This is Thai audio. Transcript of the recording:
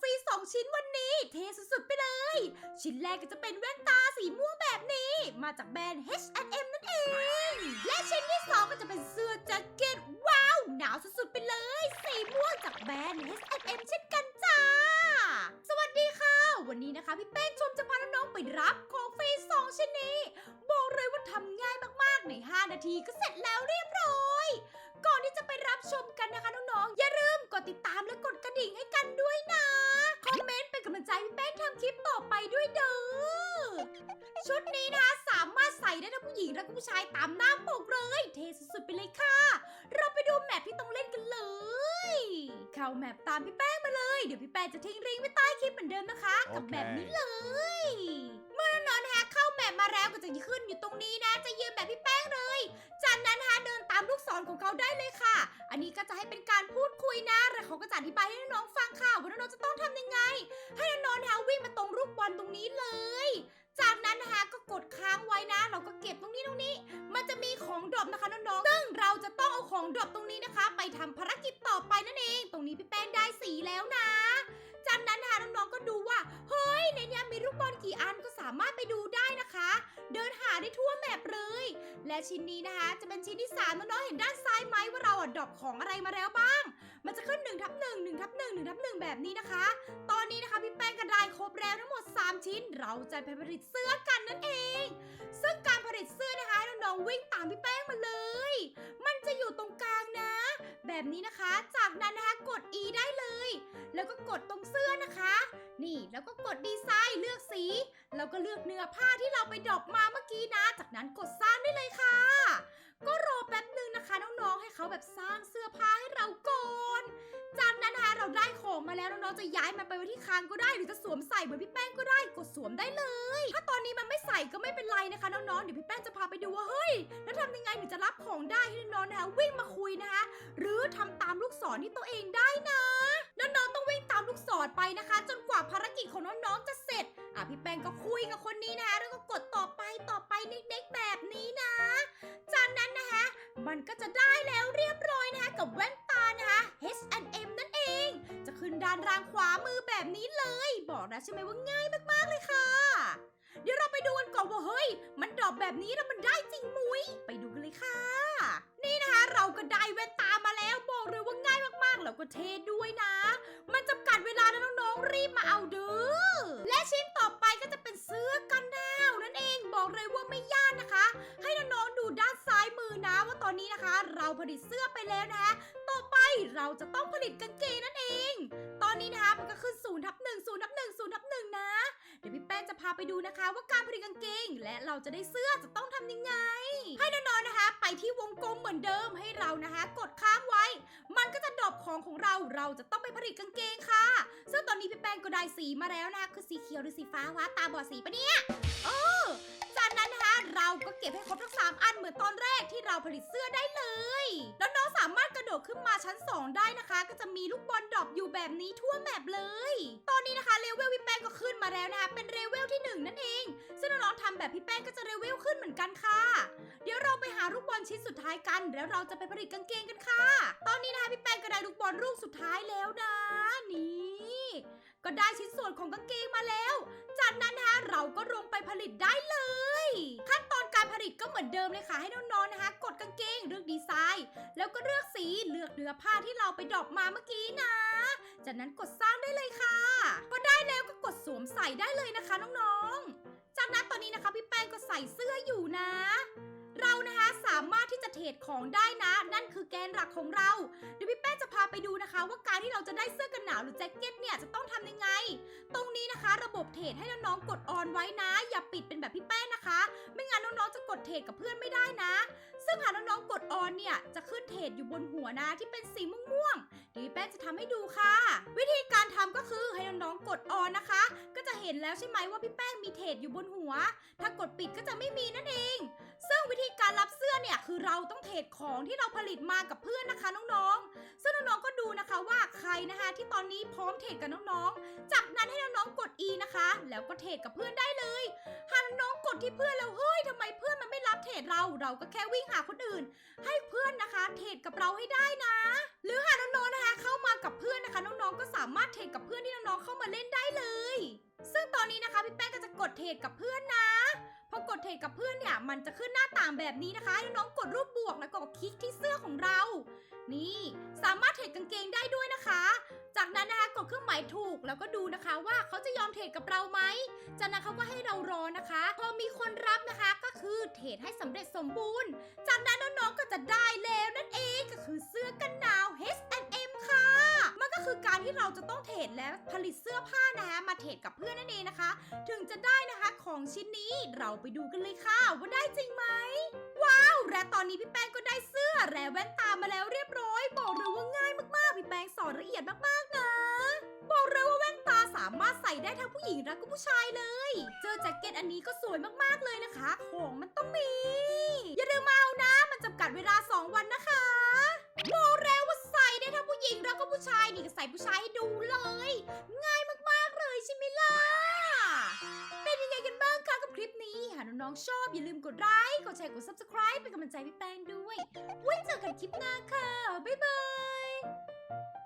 ฟรี 2 ชิ้นวันนี้ เทสุดๆไปเลย ชิ้นแรกก็จะเป็นแว่นตาสีม่วงแบบนี้ มาจากแบรนด์ H&M นั่นเอง และชิ้นที่ 2 ก็จะเป็นเสื้อแจ็คเก็ตว้าว หนาวสุดๆไปเลย สีม่วงจากแบรนด์ H&M เช่นกันจ้า สวัสดีค่ะ วันนี้นะคะพี่แป้งชมจะพาน้องๆไปรับของฟรี 2 ชิ้นนี้ บอกเลยว่าทำง่ายมากๆใน 5 นาทีก็เสร็จแล้วเรียบร้อย ก่อนที่จะไปรับชมกันนะคะน้อง ทำคลิปต่อไปด้วยเด้อ ชุดนี้นะคะสามารถใส่ได้ทั้งผู้หญิงและผู้ชายตามหน้าปกเลย เทสุดๆไปเลยค่ะ เราไปดูแมปที่ต้องเล่นกันเลย เข้าแมปตามพี่แป้งมาเลย เดี๋ยวพี่แป้งจะทิ้งลิงก์ไว้ใต้คลิปเหมือนเดิมนะคะ กับแบบนี้เลย เมื่อน้องๆน แมปมาแล้วก็จะขึ้นอยู่ตรงนี้นะ จะยืนแบบพี่แป้งเลย จากนั้นนะเดินตามลูกศรของเขาได้เลยค่ะ อันนี้ก็จะให้เป็นการพูดคุยนะแล้วเขาก็จะอธิบายให้น้องๆฟังค่ะว่าน้องๆจะต้องทำยังไง ให้น้องๆนะวิ่งมาตรงรูปบอลตรงนี้เลย จากนั้นนะคะก็กดค้างไว้นะ เราก็เก็บตรงนี้ตรงนี้ มันจะมีของดรอปนะคะน้องๆซึ่งเราจะต้องเอาของดรอปตรงนี้นะคะ ไปทำภารกิจ ดูว่า เฮ้ยในเนี้ยมีลูกบอลกี่อันก็สามารถไปดูได้นะคะ เดินหาได้ทั่วแมปเลย และชิ้นนี้นะคะ จะเป็นชิ้นที่3น้องๆเห็นด้านซ้ายไหมว่าเราอะดรอปของอะไรมาแล้วบ้าง มันจะขึ้น1ทับ1 1ทับ1 1ทับ1แบบนี้นะคะ ตอนนี้นะคะพี่แป้งก็ได้ครบแล้วทั้งหมด 3 ชิ้น เราจะไปผลิตเสื้อกันนั่นเอง ซึ่งการผลิตเสื้อนะคะน้องๆวิ่งตามพี่แป้งมาเลย มันจะอยู่ตรงกลางนะ แบบนี้นะคะ จากนั้นนะคะกด E ได้เลย แล้วก็กดตรงเสื้อนะคะ แล้วก็กดดีไซน์เลือกสี แล้วก็เลือกเนื้อผ้าที่เราไปดรอปมาเมื่อกี้นะ จากนั้นกดสร้างได้เลยค่ะ ก็รอแป๊บหนึ่งนะคะน้องๆ ให้เขาแบบสร้างเสื้อผ้าให้เราก่อนจากนั้นนะคะเราได้ของมาแล้วน้องๆ จะย้ายมันไปไว้ที่คางก็ได้ หรือจะสวมใส่เหมือนพี่แป้งก็ได้ กดสวมได้เลย ถ้าตอนนี้มันไม่ใส่ก็ไม่เป็นไรนะคะน้องๆ เดี๋ยวพี่แป้งจะพาไปดูว่าเฮ้ย แล้วทำยังไงถึงจะรับของได้ให้น้องๆนะคะวิ่งมาคุยนะคะ หรือทำตามลูกศรที่ตัวเองได้นะ น้องๆต้องวิ่งตามลูกศรไปนะคะ จนกว่าภารกิจของน้องๆจะเสร็จ อะพี่แป้งก็คุยกับคนนี้นะคะแล้วก็กดต่อไปต่อไปเด็กๆแบบนี้นะ จากนั้นนะคะ มันก็จะได้แล้วเรียบร้อยนะคะกับแว่นตานะคะ H&M นั่นเอง จะขึ้นด้านล่างขวามือแบบนี้เลย บอกนะใช่ไหมว่าง่ายมากๆเลยค่ะ เดี๋ยวเราไปดูกันก่อนว่าเฮ้ย มันดรอปแบบนี้แล้ว บมาเอาเด้อ และชิ้นต่อไปก็จะเป็นเสื้อกันหนาวนั่นเองบอกเลยว่าไม่ยากนะคะ ให้น้องๆดูด้านซ้ายมือนะว่าตอนนี้นะคะ เราผลิตเสื้อไปแล้วนะคะ เราจะต้องผลิตกางเกงนั่นเอง ตอนนี้นะคะมันก็ขึ้น0ทับ1 0ทับ1 0ทับ1นะ เดี๋ยวพี่แป้งจะพาไปดูนะคะว่าการผลิตกางเกง และเราจะได้เสื้อจะต้องทำยังไง ให้น้องๆนะคะ ไปที่วงกลมเหมือนเดิมให้เรานะคะ กดค้างไว้ มันก็จะดรอปของของเราเราจะต้องไปผลิตกางเกงค่ะ ซึ่งตอนนี้พี่แป้งก็ได้สีมาแล้วนะคะคือสีเขียวหรือสีฟ้าวะตาบอดสีปะเนี่ยเออจากนั้นนะคะเราก็เก็บให้ครบทั้ง3อันเหมือน ตอนแรกที่เราผลิตเสื้อได้เลย แล้วน้องสามารถกระโดดขึ้นมาชั้น 2 ได้นะคะ ก็จะมีลูกบอลดรอปอยู่แบบนี้ทั่วแมปเลย ตอนนี้นะคะเลเวลพี่แป้งก็ขึ้นมาแล้วนะคะ เป็นเลเวลที่ 1 นั่นเอง ซึ่งน้องๆทำแบบพี่แป้งก็จะเลเวลขึ้นเหมือนกันค่ะ เดี๋ยวเราไปหาลูกบอลชิ้นสุดท้ายกัน แล้วเราจะไปผลิตกางเกงกันค่ะ ตอนนี้นะคะพี่แป้งก็ได้ลูกบอลลูกสุดท้ายแล้วนะ ก็ได้ชิ้นส่วนของกางเกงมาแล้ว จากนั้นนะคะเราก็ลงไปผลิตได้เลย ขั้นตอนการผลิตก็เหมือนเดิมเลยค่ะ ให้น้องๆนะคะ กดกางเกงเลือกดีไซน์ แล้วก็เลือกสีเลือกเนื้อผ้าที่เราไปดรอปมาเมื่อกี้นะ จากนั้นกดสร้างได้เลยค่ะพอได้แล้วก็กดสวมใส่ได้เลยนะคะน้องๆ จากนั้นตอนนี้นะคะพี่แป้งก็ใส่เสื้ออยู่นะ เรานะคะ จะเทรดของได้นะ นั่นคือแกนหลักของเราเดี๋ยวพี่แป้งจะพาไปดูนะคะ ว่าการที่เราจะได้เสื้อกันหนาวหรือแจ็คเก็ตเนี่ยจะต้องทำยังไง ตรงนี้นะคะ ระบบเทรดให้น้องๆกดออนไว้นะ อย่าปิดเป็นแบบพี่แป้งนะคะ ไม่งั้นน้องๆจะกดเทรดกับเพื่อนไม่ได้นะ ซึ่งหากน้องๆกดออนเนี่ยจะขึ้นเทรดอยู่บนหัวนะที่เป็นสีม่วงๆเดี๋ยวพี่แป้งจะทำให้ดูค่ะ วิธีการทำก็คือให้น้องๆกดออนนะคะ เห็นแล้วใช่ไหมว่าพี่แป้งมีเทรดอยู่บนหัว ถ้ากดปิดก็จะไม่มีนั่นเอง ซึ่งวิธีการรับเสื้อเนี่ยคือเราต้องเทรดของที่เราผลิตมากับเพื่อนนะคะน้องๆ ซึ่งน้องๆก็ดูนะคะว่าใครนะคะที่ตอนนี้พร้อมเทรดกับน้องๆ จากนั้นให้น้องๆกด E นะคะ แล้วก็เทรดกับเพื่อนได้เลย หากน้องกดที่เพื่อนแล้วเฮ้ยทำไมเพื่อนมันไม่รับเทรดเรา เราก็แค่วิ่งหาคนอื่น ให้เพื่อนนะคะ เทรดกับเราให้ได้นะ หรือหากน้องๆนะคะ เข้ามากับเพื่อนนะคะน้องๆก็สามารถเทรดกับเพื่อนที่น้องๆเข้ามาเล่นได้เลย งตอนนี้นะคะพี่แป้งก็จะกดเทรดกับเพื่อนนะพอกดเทรดกับเพื่อนเนี่ยมันจะขึ้นหน้าต่างแบบนี้นะคะน้องกดรูปบวกแล้วก็คลิกที่เสื้อของเรา นี่สามารถเทรดกางเกงได้ด้วยนะคะ จากนั้นนะคะกดเครื่องหมายถูกแล้วก็ดูนะคะว่าเขาจะยอมเทรดกับเราไหมจากนั้นเขาก็ให้เรารอนะคะ พอมีคนรับนะคะก็คือเทรดให้สำเร็จสมบูรณ์ จากนั้นน้องๆก็จะได้แล้วนั่นเองก็คือเสื้อกันหนาว H&M ค่ะมัน ก็คือการที่เราจะต้องเทรดและผลิตเสื้อผ้านะคะมาเทรดกับเพื่อนนั่นเองนะคะ ถึงจะได้นะคะของชิ้นนี้เราไปดูกันเลยค่ะ ว่าได้จริงไหมว้าว และตอนนี้พี่แป้งก็ได้เสื้อและแว่นตามาแล้วเรียบร้อย บอกเลยว่าง่ายมากๆพี่แป้งสอนละเอียดมากๆนะ บอกเลยว่าแว่นตาสามารถใส่ได้ทั้งผู้หญิงและก็ผู้ชายเลย เจอแจ็คเก็ตอันนี้ก็สวยมากๆเลยนะคะ ของมันต้องมี อย่าลืมมาเอานะ มันจำกัดเวลา 2 วันนะ ชอบ อย่าลืมกดไลค์กดแชร์กด subscribe เป็นกำลังใจพี่แป้งด้วย ไว้เจอกันคลิปหน้าค่ะ บ๊ายบาย